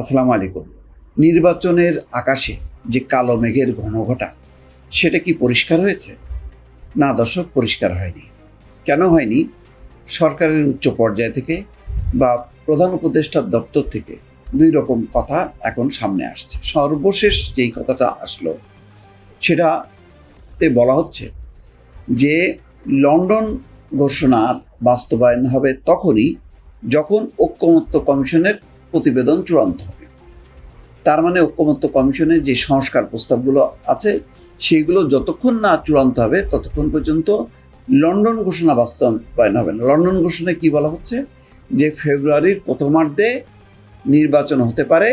আসসালামু আলাইকুম। নির্বাচনের আকাশে যে কালো মেঘের ঘনঘটা, সেটা কি পরিষ্কার হয়েছে? না দর্শক, পরিষ্কার হয়নি। কেন হয়নি? সরকারের উচ্চ পর্যায় থেকে বা প্রধান উপদেষ্টার দপ্তর থেকে দুই রকম কথা এখন সামনে আসছে। সর্বশেষ যেই কথাটা আসলো, সেটাতে বলা হচ্ছে যে লন্ডন ঘোষণার বাস্তবায়ন হবে তখনই যখন ঐক্যমত্য কমিশনের প্রতিবেদন চূড়ান্ত হবে। তার মানে ঐক্যমত্য কমিশনের যে সংস্কার প্রস্তাবগুলো আছে, সেইগুলো যতক্ষণ না চূড়ান্ত হবে, ততক্ষণ পর্যন্ত লন্ডন ঘোষণা বাস্তবায়ন হবে না। লন্ডন ঘোষণায় কি বলা হচ্ছে? যে ফেব্রুয়ারির প্রথমার্ধে নির্বাচন হতে পারে,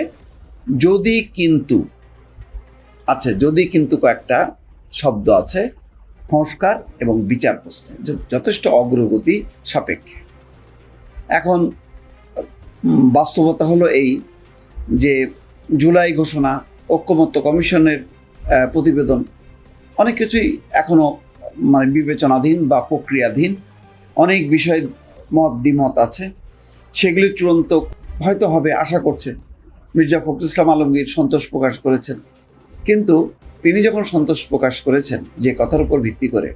যদি কিন্তু আছে, যদি কিন্তু কয়েকটা শব্দ আছে, সংস্কার এবং বিচার প্রশ্নে, যথেষ্ট অগ্রগতি সাপেক্ষে। এখন বাস্তবতা হলো এই যে জুলাই ঘোষণা, ঐক্যমত্য কমিশনের প্রতিবেদন, অনেক কিছুই এখনও মানে বিবেচনাধীন বা প্রক্রিয়াধীন। অনেক বিষয় মত দ্বিমত আছে। সেগুলি চূড়ান্ত হয়তো হবে আশা করছে মির্জা ফখরুল ইসলাম আলমগীর সন্তোষ প্রকাশ করেছেন। কিন্তু তিনি যখন সন্তোষ প্রকাশ করেছেন যে কথার উপর ভিত্তি করে,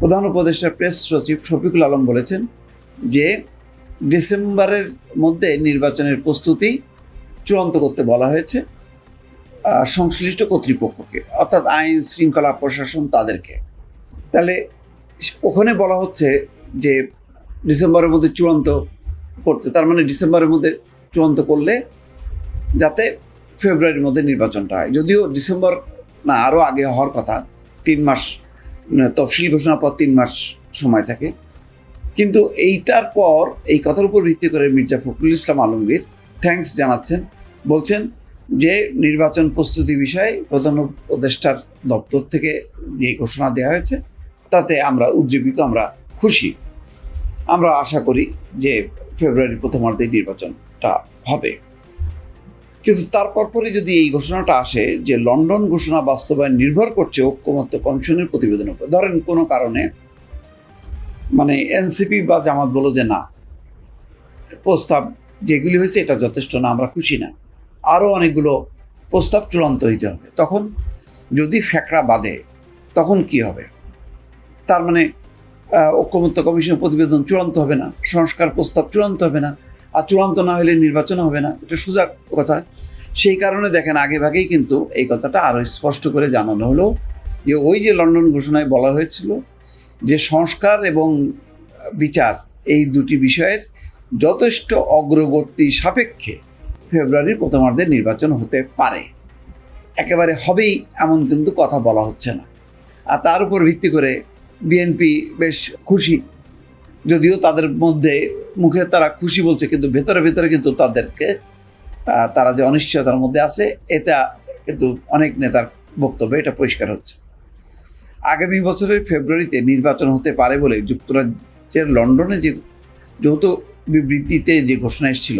প্রধান উপদেষ্টা প্রেস সচিব শফিকুল আলম বলেছেন যে ডিসেম্বরের মধ্যে নির্বাচনের প্রস্তুতি চূড়ান্ত করতে বলা হয়েছে সংশ্লিষ্ট কর্তৃপক্ষকে অর্থাৎ আইন শৃঙ্খলা প্রশাসন তাদেরকে। তাহলে ওখানে বলা হচ্ছে যে ডিসেম্বরের মধ্যে চূড়ান্ত করতে তার মানে ডিসেম্বরের মধ্যে চূড়ান্ত করলে যাতে ফেব্রুয়ারির মধ্যে নির্বাচনটা হয়। যদিও ডিসেম্বর না আরও আগে হওয়ার কথা তিন মাস উম, তফসিল ঘোষণার পর তিন মাস সময় থাকে। কিন্তু এইটার পর এই কথার উপর ভিত্তি করে মির্জা ফখরুল ইসলাম আলমগীর থ্যাঙ্কস জানাচ্ছেন। বলছেন যে নির্বাচন প্রস্তুতি বিষয়ে প্রধান উপদেষ্টার দপ্তর থেকে যে ঘোষণা দেওয়া হয়েছে, তাতে আমরা উজ্জীবিত, আমরা খুশি। আমরা আশা করি যে ফেব্রুয়ারি প্রথমার্ধে নির্বাচনটা হবে। কিন্তু তারপর পরে যদি এই ঘোষণাটা আসে যে লন্ডন ঘোষণা বাস্তবায়ন নির্ভর করছে ঐক্যমত্য কমিশনের প্রতিবেদনের উপর, ধরেন কোনো কারণে মানে এনসিপি বা জামাত বলো যে না, প্রস্তাব যেগুলি হয়েছে এটা যথেষ্ট না, আমরা খুশি না। আরও অনেকগুলো প্রস্তাব চূড়ান্ত হইতে হবে। তখন যদি ফ্যাকড়া বাঁধে তখন কি হবে? তার মানে ঐক্যমত্য কমিশনের প্রতিবেদন চূড়ান্ত হবে না, সংস্কার প্রস্তাব চূড়ান্ত হবে না, আর চূড়ান্ত না হলে নির্বাচন হবে না। এটা সোজা কথা। সেই কারণে দেখেন, আগে ভাগেই কিন্তু এই কথাটা আরও স্পষ্ট করে জানানো হলো যে ওই যে লন্ডন ঘোষণায় বলা হয়েছিল যে সংস্কার এবং বিচার এই দুটি বিষয়ের যথেষ্ট অগ্রগতি সাপেক্ষে ফেব্রুয়ারির প্রথমার্ধে নির্বাচন হতে পারে। একেবারে হবেই এমন কিন্তু কথা বলা হচ্ছে না। আর তার উপর ভিত্তি করে বিএনপি বেশ খুশি। যদিও তাদের মধ্যে মুখে তারা খুশি বলছে, কিন্তু ভেতরে ভেতরে কিন্তু তাদেরকে তারা যে অনিশ্চয়তার মধ্যে আছে, এটা কিন্তু অনেক নেতার বক্তব্য এটা পরিষ্কার হচ্ছে। আগামী বছরের ফেব্রুয়ারিতে নির্বাচন হতে পারে বলে যুক্তরাজ্যের লন্ডনে যে যৌথ বিবৃতিতে যে ঘোষণা এসেছিল,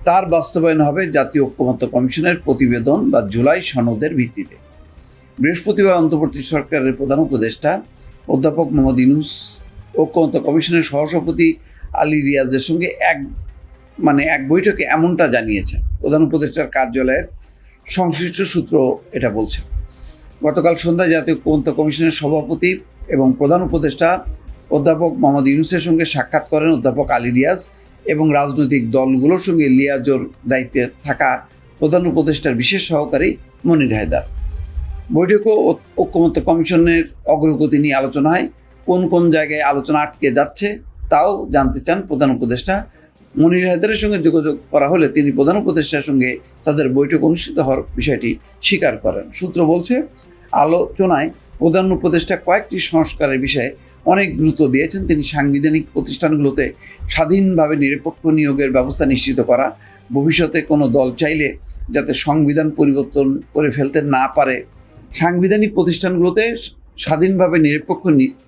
তার বাস্তবায়ন হবে জাতীয় ঐক্যমত্য কমিশনের প্রতিবেদন বা জুলাই সনদের ভিত্তিতে। বৃহস্পতিবার অন্তর্বর্তী সরকারের প্রধান উপদেষ্টা অধ্যাপক মোহাম্মদ ইউনুস ঐক্যমত্য কমিশনের সহসভাপতি আলী রিয়াজের সঙ্গে এক মানে এক বৈঠকে এমনটা জানিয়েছেন। প্রধান উপদেষ্টার কার্যালয়ের সংশ্লিষ্ট সূত্র এটা বলছে। গতকাল সন্ধ্যায় জাতীয় ঐক্যমত্য কমিশনের সভাপতি এবং প্রধান উপদেষ্টা অধ্যাপক মোহাম্মদ ইউনুসের সঙ্গে সাক্ষাৎ করেন অধ্যাপক আলী রিয়াজ এবং রাজনৈতিক দলগুলোর সঙ্গে লিয়াজোর দায়িত্বে থাকা প্রধান উপদেষ্টার বিশেষ সহকারী মনির হায়দার। বৈঠকে ঐক্যমত্য কমিশনের অগ্রগতি নিয়ে আলোচনা হয়, কোন কোন জায়গায় আলোচনা আটকে যাচ্ছে তাও জানতে চান প্রধান উপদেষ্টা। মনির হায়দারের সঙ্গে যোগাযোগ করা হলে তিনি প্রধান উপদেষ্টার সঙ্গে তাদের বৈঠক অনুষ্ঠিত হওয়ার বিষয়টি স্বীকার করেন। সূত্র বলছে আলোচনায় প্রধান উপদেষ্টা কয়েকটি সংস্কারের বিষয়ে অনেক গুরুত্ব দিয়েছেন। তিনি সাংবিধানিক প্রতিষ্ঠানগুলোতে স্বাধীনভাবে নিরপেক্ষ নিয়োগের ব্যবস্থা নিশ্চিত করা, ভবিষ্যতে কোনো দল চাইলে যাতে সংবিধান পরিবর্তন করে ফেলতে না পারে। সাংবিধানিক প্রতিষ্ঠানগুলোতে স্বাধীনভাবে নিরপেক্ষ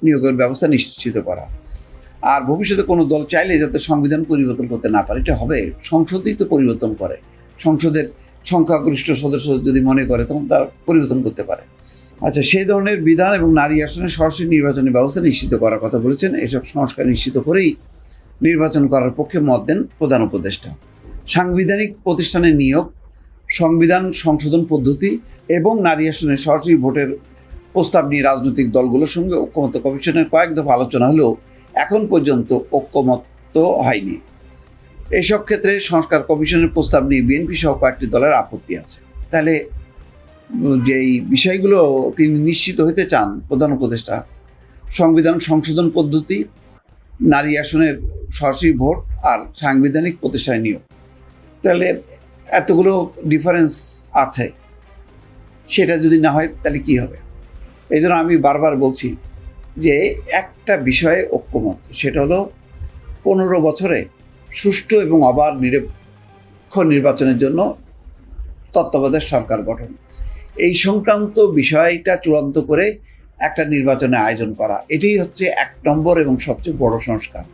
নিয়োগের ব্যবস্থা নিশ্চিত করা। আর ভবিষ্যতে কোনো দল চাইলে যাতে সংবিধান পরিবর্তন করতে না পারে, এটা হবে সংসদই তো পরিবর্তন করে। সংসদের সংখ্যাগরিষ্ঠ সদস্য যদি মনে করে, তখন তার পরিবর্তন করতে পারে। আচ্ছা সেই ধরনের বিধান এবং নারী আসনে সরাসরি নির্বাচনের ব্যবস্থা নিশ্চিত করার কথা বলেছেন। এসব সংস্কার নিশ্চিত করেই নির্বাচন করার পক্ষে মত দেন প্রধান উপদেষ্টা। সাংবিধানিক প্রতিষ্ঠানের নিয়োগ, সংবিধান সংশোধন পদ্ধতি এবং নারী আসনের সরাসরি ভোটের প্রস্তাব নিয়ে রাজনৈতিক দলগুলোর সঙ্গে ঐক্যমত কমিশনের কয়েক দফা আলোচনা হলেও এখন পর্যন্ত ঐক্যমত হয়নি। এসব ক্ষেত্রে সংস্কার কমিশনের প্রস্তাব নিয়ে বিএনপি সহ কয়েকটি দলের আপত্তি আছে। তাহলে যেই বিষয়গুলো তিনি নিশ্চিত হতে চান, প্রধান উপদেষ্টা, সংবিধান সংশোধন পদ্ধতি, নারী আসনের সরাসরি ভোট আর সাংবিধানিক প্রতিষ্ঠায় নিয়োগ। তাহলে এতগুলো ডিফারেন্স আছে। সেটা যদি না হয়, তাহলে কি হবে? এই জন্য আমি বারবার বলছি যে একটা বিষয়ে ঐক্যমত, সেটা হলো পনেরো বছরে সুষ্ঠু এবং অবাধ নিরপেক্ষ নির্বাচনের জন্য তত্ত্বাবধায়ক সরকার গঠন। এই সংক্রান্ত বিষয়টা চূড়ান্ত করে একটা নির্বাচনের আয়োজন করা। এটাই হচ্ছে এক নম্বর এবং সবচেয়ে বড় সংস্কার।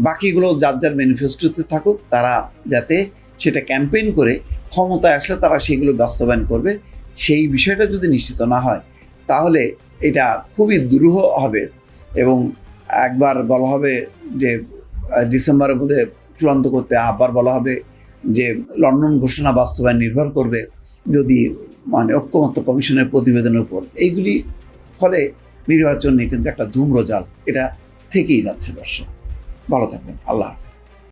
বাকিগুলো যার যার ম্যানিফেস্টোতে থাকুক, তারা যাতে সেটা ক্যাম্পেইন করে ক্ষমতায় আসলে তারা সেগুলো বাস্তবায়ন করবে। সেই বিষয়টা যদি নিশ্চিত না হয়, তাহলে এটা খুবই দুরূহ হবে এবং একবার বলা হবে যে ডিসেম্বরের মধ্যে চূড়ান্ত করতে আবার বলা হবে যে, লন্ডন ঘোষণা বাস্তবায়ন নির্ভর করবে। যদি মানে ঐক্যমত্য কমিশনের প্রতিবেদনের উপর। এইগুলি ফলে নির্বাচন নিয়ে কিন্তু একটা ধূম্রজাল এটা থেকেই যাচ্ছে দর্শক। ভালো থাকবেন। আল্লাহ হাফেজ।